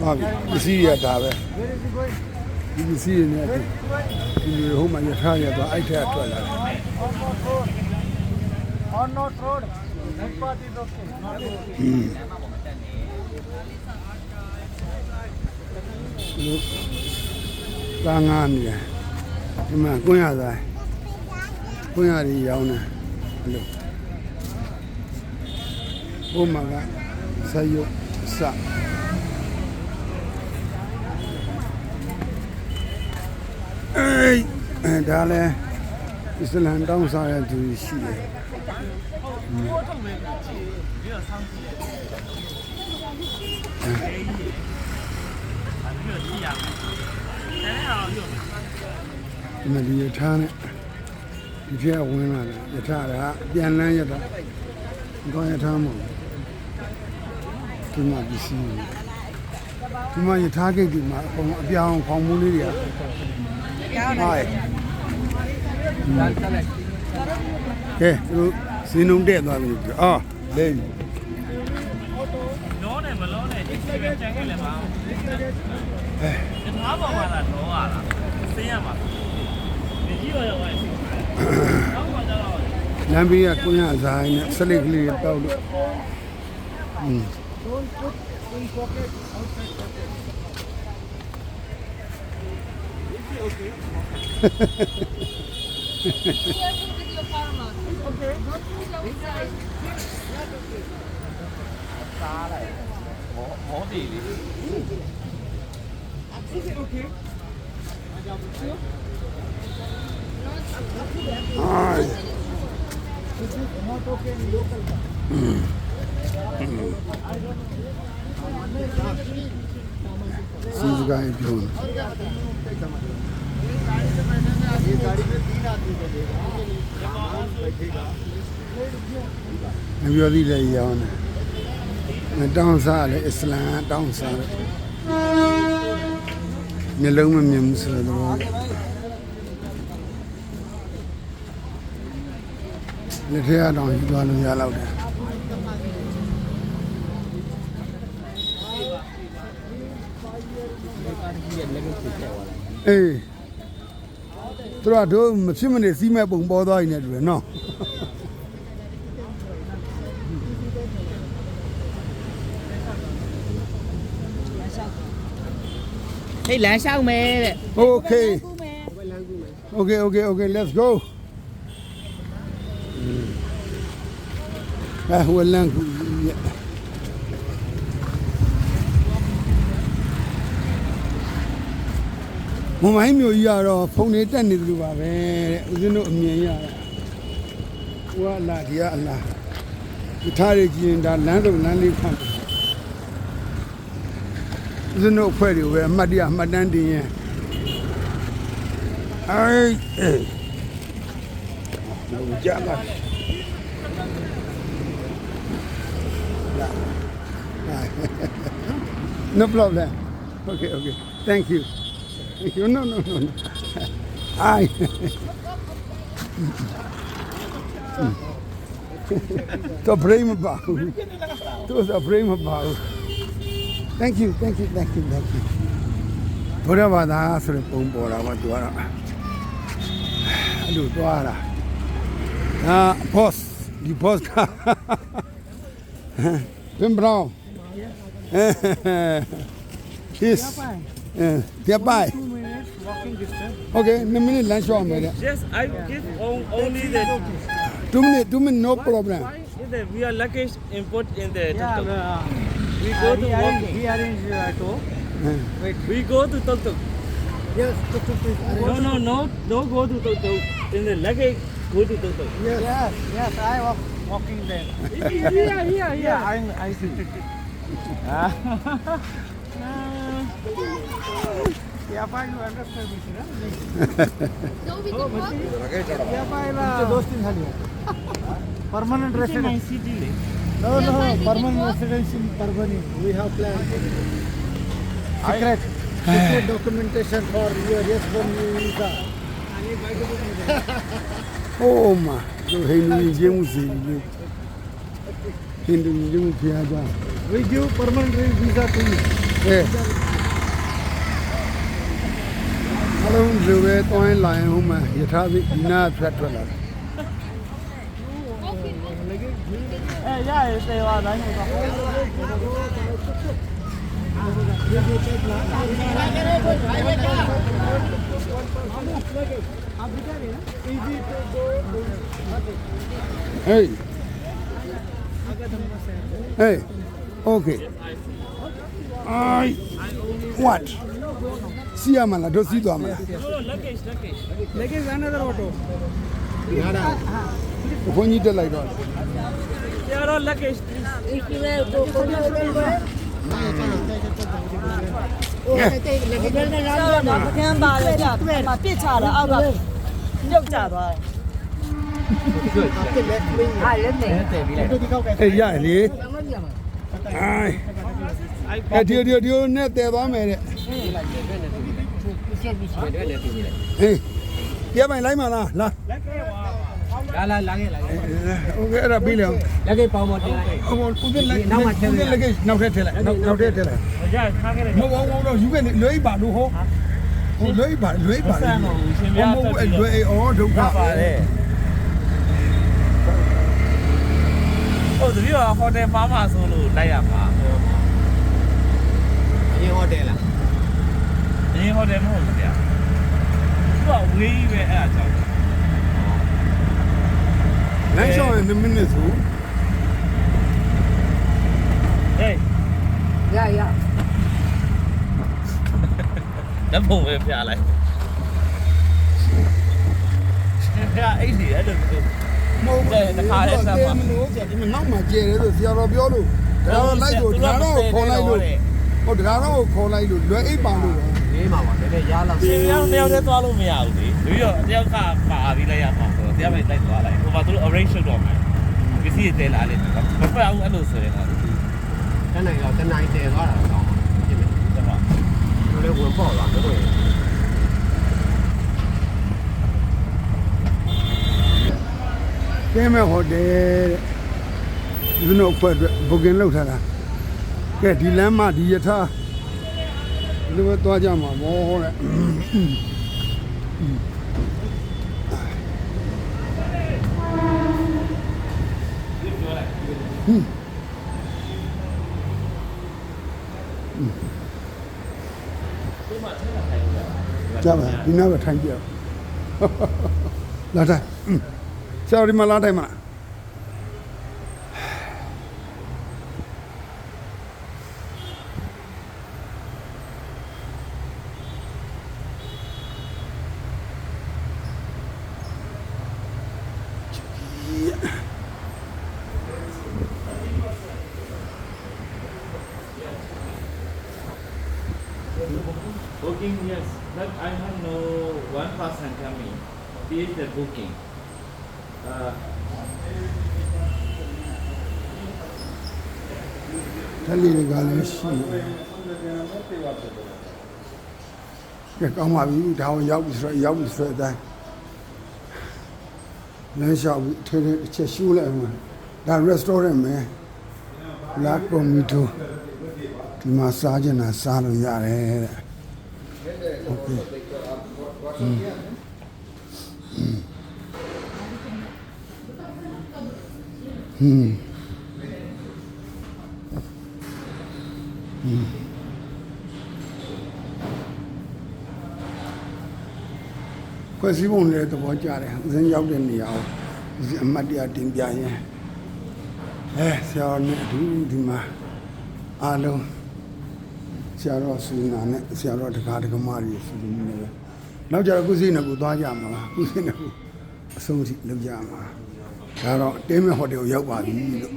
ဟုတ်ပြီပစ္စည်းရတာပဲဒီပစ္စည်းရနေတယ်ဒီလိုဟိုမှာရထားရတော့အဲ့ထက်ထွက်လာတယ် On not road. Footpath is okay. Not road. လူတာငါနေတယ်ဒီမှာကွင်းရသားကွင်းရည်ရောင်းတယ်ဘလို့ဘုမကဆယုတ်စ အေးအဲဒါလဲအစ္စလမ်တောင်းစားရသူရှိတယ်ဒီမှာဒီရထားနဲ့ဒီထဲဝင်လာတယ်ရထားကပြန်လန်းရတာဒီကောင်ရထားမဟုတ်ဘူးဒီမှာပစ္စည်းတွေဒီမှာရထားဂိတ်ဒီမှာအကုန်အပြောင်းဖောင်မှုလေးတွေက hai ok xin ông হয় Oke, lu sinung deh nggak begitu. Ah, deh. Nabi ya punya zain, selik lihat tahu. Hmm. 扎了呀，红红底里。啊！哎呀，就是本土的，local。嗯嗯。 စီစကိုင်းပြောတယ်နပြောသည်လည်းရောင်းတယ်တောင်းစားလည်းအစ္စလာမ်တောင်းစားတယ်မျက်လုံးမမြင်ဘူးဆိုတော့လက်ထက်အောင်ယူသွားလို့ရတော့တယ် အေးသူတို့ကတို့မဖြစ်မနေစီးမဲ့ပုံပေါ်သွားရင်လည်းတူတယ်နော်ဟေးလမ်းလျှောက်မယ်တဲ့ Okay. Okay, okay, okay, let's go. အဲဟိုလန်ကူ မမိုင်းမျိုးကြီးကတော့ဖုန်နေတက်နေသလိုပါပဲတဲ့ဦးဇင်းတို့အမြင်ရတာဟိုကအလားဒီကအလားဒီထားရကြည့်ရင်ဒါလမ်းစုံလမ်းလေးဖတ်တယ်ဦးဇင်းတို့အဖွဲ့တွေပဲအမှတ်တရအမှတ်တမ်းတင်ရင်အိုးအေးကြာပါ No problem. Okay, okay. Thank you. Eu não, não, não. Ai. Tô primo bau. Tô tá primo bau. Thank you, thank you, thank you, thank you. Por a da asre pum por aba tuara. Alu tuara. Ah, pos, di pos ka. Bem bravo. É, é, é. Isso. Tia pai. Tia pai. Okay, in a minute, lunch for a. Yes, I give only the Two minutes, two minutes, no problem. Why is the, we are luggage import in the yeah, tuk-tuk? uh, um, We go to work. we arrange uh, tour. Wait. We go to tuk-tuk. Yes, tuk tuk is No, no, no, no go to tuk-tuk. In the luggage, go to tuk-tuk. Yes. Yes, yes, I walk, walking there. yeah, yeah, yeah. I'm, I see. Uh, permanent residence. No, no, permanent residence in Parvani. We have planned. Secret. Secret documentation for your yes for me visa. oh ma, so Hindu Indian Muslim. Hindu Indian Muslim. We give permanent visa to you. Yeah. လုံးလူပဲတွိုင်းလိုင်းအောင်မှာယထာသိနာဖြတ်ထွက်လာတယ်အဲရရစေဝါတိုင်းမှာတော့ဟေး Hey, okay. I what? စီရမလားတို့စီးသွားမလား luggage luggage Luggage another auto. ဘုန်းကြီးတက်လိုက်တော့ကျတော့ luggage please တော့ပကန်းပါလေကြာမပစ်ချတာအောက်ကမြုပ်ကြသွားတယ်ဟာလက်နေအေးရလေအိုင်အဲ့ဒီဒီဒီနဲ့တဲသွားမယ်တဲ့ ဟေးပြပိုင်လိုက်မလားလာ လာလာလာခဲ့လာခဲ့ โอเคအဲ့ဒါပြီးလေ လက်ခဲ့ပေါင်းမတင်လိုက် ဟိုဦးတဲ့လက်နောက်မှာထည့်လိုက်လက်နောက်ထည့်ထည့်လိုက်နောက်နောက်ထည့်ထည့်လိုက် ရထားခဲ့တယ် မဟုတ်ဘူးတော့ယူခဲ့လွေးပါလို့ဟောဟိုလွေးပါလွေးပါမဟုတ်ဘူးလွေးအော်ဒုက္ခ ပါတယ်ဟုတ်တပည့်တော်ဟိုတယ်မှာမှာဆိုလို့လိုက်ရမှာ တယ်မဟုတ်ဘူးဗျာသူကဝေးကြီးပဲအဲ့ဒါကြောင့်လမ်းလျှောက်ရင်2မိနစ်ဆိုဟေးရရလက်ပုံပဲပြလိုက်ပြအဲ့ဒီအဲ့လိုမဟုတ်ဘူးတခါလေးဆက်ပါ မလို့ဒီနောက်မှာကျဲတယ်ဆိုဆရာတော်ပြောလို့ဒါတော့လိုက်လို့ဒါတော့ခေါ်လိုက်လို့ဟုတ်ဒါတော့ခေါ်လိုက်လို့လွယ်အိပ်ပါလို့ လေးမှာပါနည်းနည်းရားလောက်ဒီရောက်တယောက်တည်းသွားလို့မရဘူးလေပြီးတော့တယောက်ကပါပြီးလိုက်ရမှာဆိုတော့တယောက်ပဲလိုက်သွားလိုက်ဟိုမှာသူတို့ arrange လုပ်တော့မယ်ပစ္စည်းတွေတဲလာလေမဖက်အောင်အဲ့လိုဆိုရင်တော့တနိုင်တော့တနိုင်တည်သွားတာတော့ဖြစ်မယ်ကျွန်တော်သူလည်းဝင်ပေါ့လာတော့ကဲမဲ့ဟိုတယ်တဲ့ဒီနို့ဖွဲ့အတွက်ဘုကင်လောက်ထားတာကဲဒီလမ်းမှာဒီယထာ ဒီလိုသွားကြမှာမောတဲ့ကြပါဒီနောက်ပဲထိုင်ပြလာတိုင်းဆရာဒီမှာလာတိုင်းမလား။ booking yes but I have no one person coming this is the booking uh ထက်လေးတွေကလည်းရှိတယ်ကဲကောင်းပါပြီဒါအောင်ရောက်ပြီဆိုတော့ရောက်ပြီဆိုတော့အတိုင်းလမ်းလျှောက်ပြီးထဲထဲတစ်ချက်ရှူးလိုက်အောင်ဒါ restaurant မယ်လာကွန်မီတို ဒီမှာစားကျင်တာစားလို့ရတယ်တဲ့ဟုတ်ကဲ့ဟင်းဟင်းခွဲစည်းပုံလည်းသဘောကျတယ်အစဉ်ရောက်တဲ့နေရာကိုအမတ်တရားတင်ပြရင်အဲဆရာနဲ့အတူဒီမှာအားလုံး ဆရာတော်ဆူနာနဲ့ဆရာတော်တကားတကမတွေဆူနေတယ်ပဲနောက်ကြတော့ကုသိနဲ့ကိုသွားကြမှာပါကုသိနဲ့ကိုအဆုံးထိလုပ်ကြမှာဒါတော့တင်းမဲ့ဟိုတယ်ကိုရောက်ပါပြီလို့